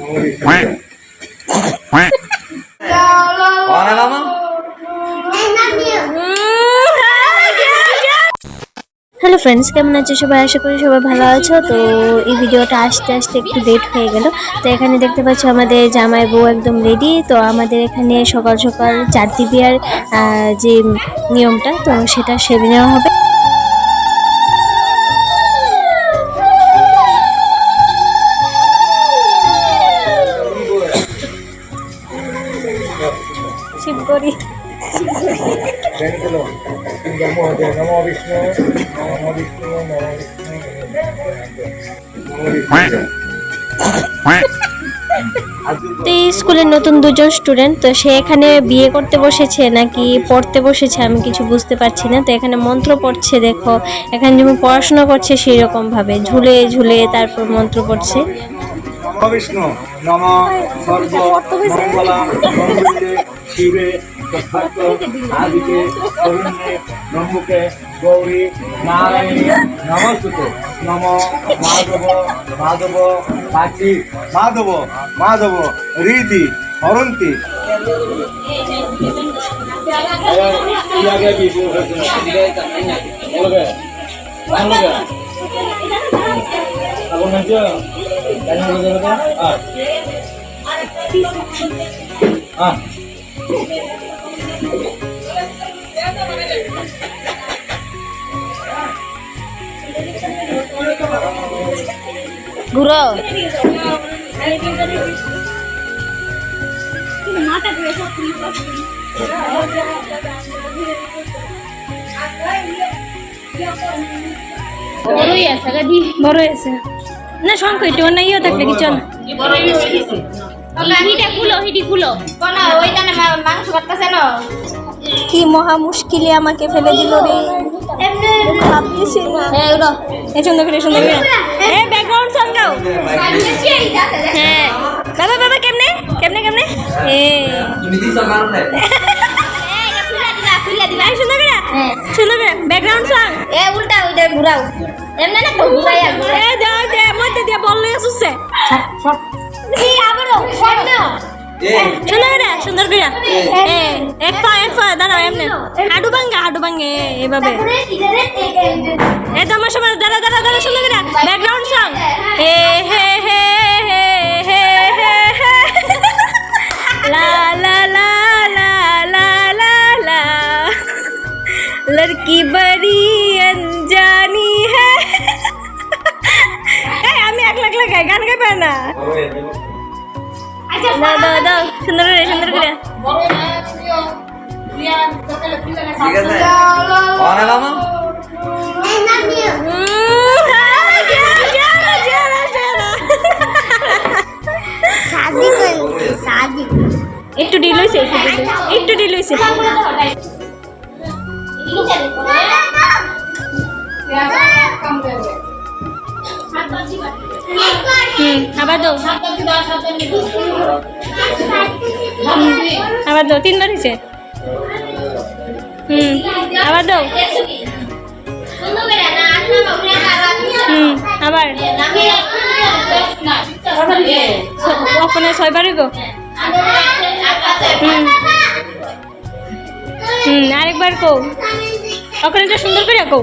Hello friends কেমন আছো সবাই? আশা করি সবাই ভালো আছো। তো এই ভিডিওটা আসতে আসতে একটু লেট হয়ে গেল। তো এখানে দেখতে পাচ্ছ আমাদের জামাই বউ একদম রেডি তো আমাদের এখানে সকাল সকাল চারটি বিয়ার যে নিয়মটা, তো সেটা সেরে নেওয়া হবে। নমো নমো বিষ্ণু নমো বিষ্ণু নমো বিষ্ণু তো এই স্কুলের নতুন দুজন স্টুডেন্ট তো সে এখানে বিয়ে করতে বসেছে নাকি পড়তে বসেছে আমি কিছু বুঝতে পারছি না। তো এখানে মন্ত্র পড়ছে দেখো। এখানে যেমন পড়াশোনা করছে সেই রকম ভাবে। ঝুলে ঝুলে তারপর মন্ত্র পড়ছে। বিষ্ণু নম সর্ব মঙ্গলা শিবে তথার্থ আদিকে অরণ্যে ব্রহ্মকে গৌরী নারায়ণী নমস্তুতে নম মাধব মাধব পাচি মাধব মাধব রীতি হরন্তি ঘুরো বড়ই আছে গাদি বড় হয়েছে না শঙ্খ একটু না ইয়ে থাকলে কি চল। হিটা খুলো হিটি খুলো কোন ওইখানে মাংস কাটতেছে না কি মহা মুশকিলে আমাকে ফেলে দিল রে? ভাবতেছি না। হ্যাঁ এই সুন্দর করে সুন্দর করে। এ ব্যাকগ্রাউন্ড সং গাও হ্যাঁ। বাবা বাবা কেমনে? কেমনে কেমনে? এই ব্যাকগ্রাউন্ড সং এ উল্টা ওইটা ঘুরাও। এমনি না ঘুরাইয়া এ দাও দে মধ্যে দিয়ে বল আসছে এই আবারও সামনে সুন্দর করে সুন্দর করে এক পা এক পা দাঁড়া এমনি। হাডু ভাঙ্গে হাডু ভাঙ্গে এভাবে। এ তো আমার সবাই দাঁড়া দাঁড়া দাঁড়া সুন্দর করে ব্যাকগ্রাউন্ড সং হে হে হে হে হে হে লা লা লা লা লা লা লা। লড়কি বড়ি অনজানি হ্যাঁ আমি একলা একলা গাই গান গাই পায় না দাও দাও দাও সুন্দর করে সুন্দর করে। ডিল হয়েছে একটু ডিল হয়েছে, একটু ডিল হয়েছে। হুম, আবার দাও। আবার দাও, তিনবার হয়েছে। হুম, আবার দাও। হুম, আবার। হুম। হুম, আরেকবার কও। ওখানে সুন্দর করে কও।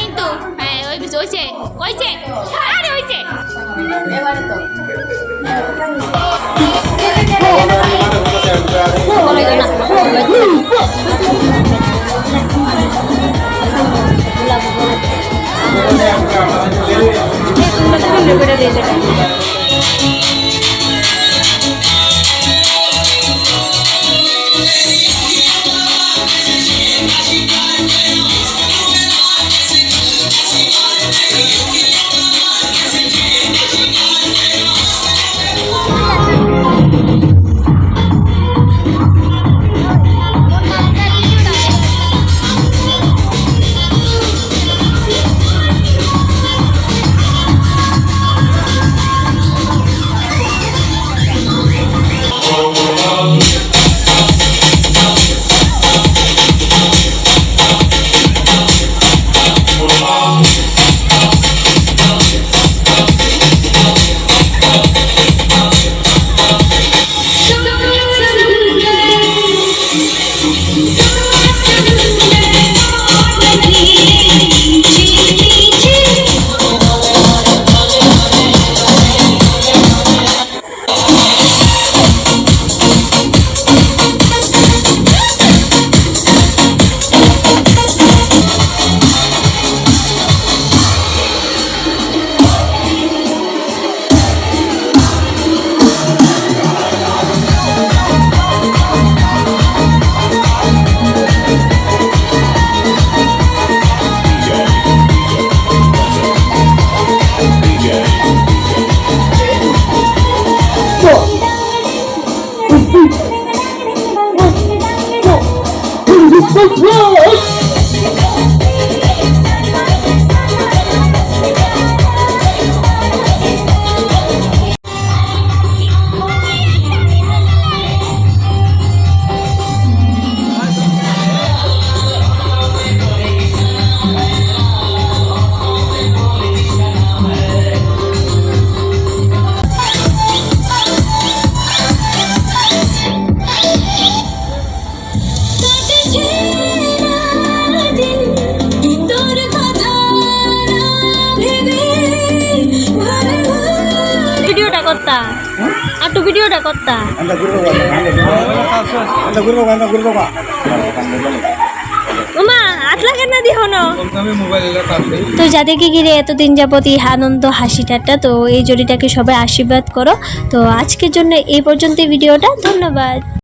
হইছে হইছে আরে হইছে করে দিয়ে কত ভিডিওটা করতা। উমা না? তো যাদেরকে ঘিরে এতদিন যাবত এই আনন্দ হাসি ঠাট্টা তো এই জড়িটাকে সবাই আশীর্বাদ করো। তো আজকের জন্য এই পর্যন্ত ভিডিওটা। ধন্যবাদ।